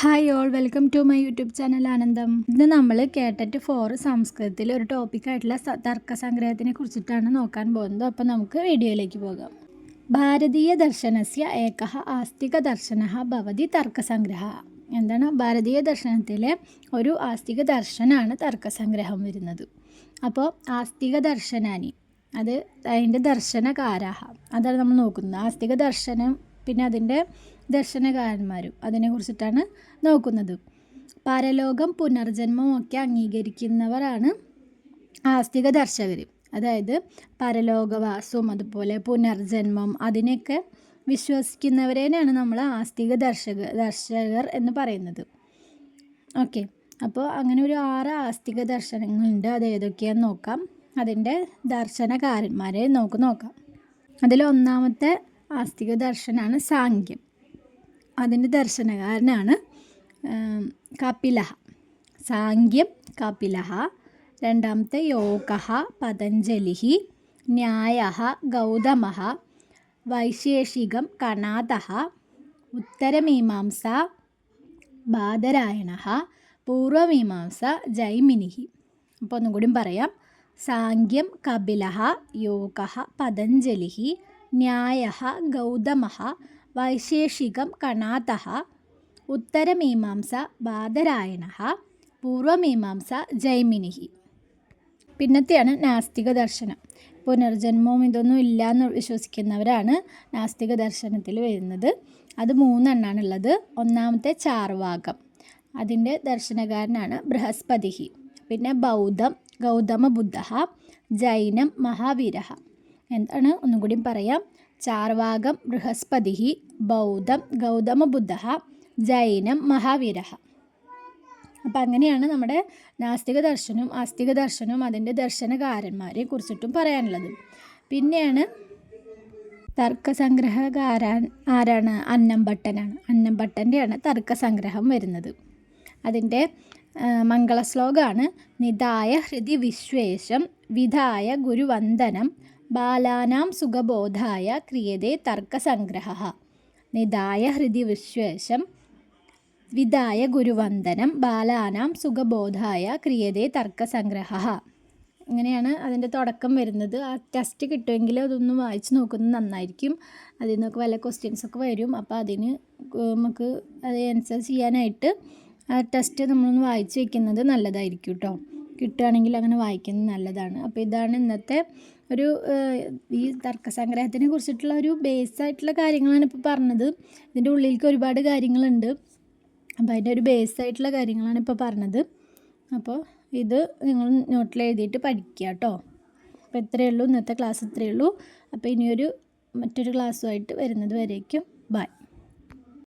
Hi all welcome to my YouTube channel Anandam ഇന്ന് നമ്മൾ കേട്ടറ്റ് four സംസ്കൃതത്തിൽ ഒരു ടോപ്പിക്കായിട്ടുള്ള തർക്കസംഗ്രഹത്തിനെ കുറിച്ചിട്ടാണ് നോക്കാൻ പോകുന്നത്. അപ്പോൾ നമുക്ക് വീഡിയോയിലേക്ക് പോകാം. ഭാരതീയ ദർശനസ്യ ഏക ആസ്തിക ദർശന ഭവതി തർക്കസംഗ്രഹ. എന്താണ്? ഭാരതീയ ദർശനത്തിലെ ഒരു ആസ്തിക ദർശനമാണ് തർക്കസംഗ്രഹം വരുന്നത്. അപ്പോൾ ആസ്തിക ദർശനാനി അത് അതിന്റെ ദർശനകാരാഹ. അതാണ് നമ്മൾ നോക്കുന്നത്. ആസ്തിക ദർശനം പിന്നെ അതിന്റെ ദർശനകാരന്മാരും അതിനെക്കുറിച്ചിട്ടാണ് നോക്കുന്നത്. പരലോകം പുനർജന്മം ഒക്കെ അംഗീകരിക്കുന്നവരാണ് ആസ്തിക ദർശകർ അതായത് പരലോകവാസവും അതുപോലെ പുനർജന്മം അതിനെയൊക്കെ വിശ്വസിക്കുന്നവരേനെയാണ് നമ്മൾ ആസ്തിക ദർശക ദർശകർ എന്ന് പറയുന്നത്. ഓക്കെ. അപ്പോൾ അങ്ങനെ ഒരു ആറ് ആസ്തിക ദർശനങ്ങളുണ്ട്. അത് ഏതൊക്കെയാണെന്ന് നോക്കാം. അതിന്റെ ദർശനകാരന്മാരെ നമുക്ക് നോക്കാം. അതിൽ ഒന്നാമത്തെ ആസ്തിക ദർശനമാണ് സാങ്ക്യം അതിന്റെ ദർശനകാരനാണ് കപിലഹ. സാങ്ക്യം കപിലഹ. രണ്ടാമത്തെ യോഗ പതഞ്ജലി ന്യായ ഗൗതമ വൈശേഷികം കണാത ഉത്തരമീമാംസ ബാദരായണ പൂർവമീമാംസ ജൈമിനിഹി. അപ്പോൾ ഒന്നും കൂടി പറയാം. സാങ്ക്യം കപില യോഗ പതഞ്ജലി ന്യായ ഗൗതമ വൈശേഷികം കണാത ഉത്തരമീമാംസ ബാദരായണ പൂർവമീമാംസ ജൈമിനിഹി. പിന്നത്തെയാണ് നാസ്തിക ദർശനം. പുനർജന്മവും ഇതൊന്നും ഇല്ല എന്ന് വിശ്വസിക്കുന്നവരാണ് നാസ്തിക ദർശനത്തിൽ വരുന്നത്. അത് മൂന്നെണ്ണാണ് ഉള്ളത് ഒന്നാമത്തെ ചാർവാകം. അതിന്റെ ദർശനകാരനാണ് ബൃഹസ്പതി പിന്നെ ബൗദ്ധം ഗൗതമ ബുദ്ധ ജൈനം മഹാവീര എന്താണ്? ഒന്നും കൂടി പറയാം. ചാർവാകം ബൃഹസ്പതി ബൗദ്ധം ഗൗതമ ബുദ്ധ ജൈനം മഹാവീര അപ്പം അങ്ങനെയാണ് നമ്മുടെ നാസ്തിക ദർശനവും ആസ്തിക ദർശനവും അതിന്റെ ദർശനകാരന്മാരെ കുറിച്ചിട്ടും പറയാനുള്ളത്. പിന്നെയാണ് തർക്കസംഗ്രഹകാരൻ ആരാണ്? അന്നംഭട്ടനാണ് അന്നംഭട്ടന്റെയാണ് തർക്കസംഗ്രഹം വരുന്നത്. അതിന്റെ മംഗളശ്ലോകമാണ് നിതായ ഹൃദി വിശ്വേശം വിധായ ഗുരുവന്ദനം ബാലാനാം സുഖബോധായ ക്രിയതേ തർക്കസംഗ്രഹ. നിതായ ഹൃദി വിശ്വേഷം വിദായ ഗുരുവന്ദനം ബാലാനാം സുഖബോധായ ക്രിയതേ തർക്കസംഗ്രഹ. ഇങ്ങനെയാണ് അതിന്റെ തുടക്കം വരുന്നത്. ആ ടെസ്റ്റ് കിട്ടുമെങ്കിൽ അതൊന്ന് വായിച്ച് നോക്കുന്നത് നന്നായിരിക്കും. അതിൽ നിന്നൊക്കെ വല്ല ക്വസ്റ്റ്യൻസൊക്കെ വരും. അപ്പോൾ അതിന് നമുക്ക് അത് ആൻസർ ചെയ്യാനായിട്ട് ആ ടെസ്റ്റ് നമ്മളൊന്ന് വായിച്ച് വെക്കുന്നത് നല്ലതായിരിക്കും കേട്ടോ കിട്ടുകയാണെങ്കിൽ അങ്ങനെ വായിക്കുന്നത് നല്ലതാണ്. അപ്പോൾ ഇതാണ് ഇന്നത്തെ ഒരു ഈ തർക്കസംഗ്രഹത്തിനെ കുറിച്ചിട്ടുള്ള ഒരു ബേസ് ആയിട്ടുള്ള കാര്യങ്ങളാണ് ഇപ്പോൾ പറഞ്ഞത്. ഇതിന്റെ ഉള്ളിലേക്ക് ഒരുപാട് കാര്യങ്ങളുണ്ട്. അപ്പോൾ അതിന്റെ ഒരു ബേസ് ആയിട്ടുള്ള കാര്യങ്ങളാണ് ഇപ്പോൾ പറഞ്ഞത്. അപ്പോൾ ഇത് നിങ്ങൾ നോട്ടിൽ എഴുതിയിട്ട് പഠിക്കുക കേട്ടോ. അപ്പോൾ ഇത്രയേ ഉള്ളൂ. ഇന്നത്തെ ക്ലാസ് ഇത്രയേ ഉള്ളൂ. അപ്പോൾ ഇനിയൊരു മറ്റൊരു ക്ലാസ്സുമായിട്ട് വരുന്നത് വരേക്കും. ബൈ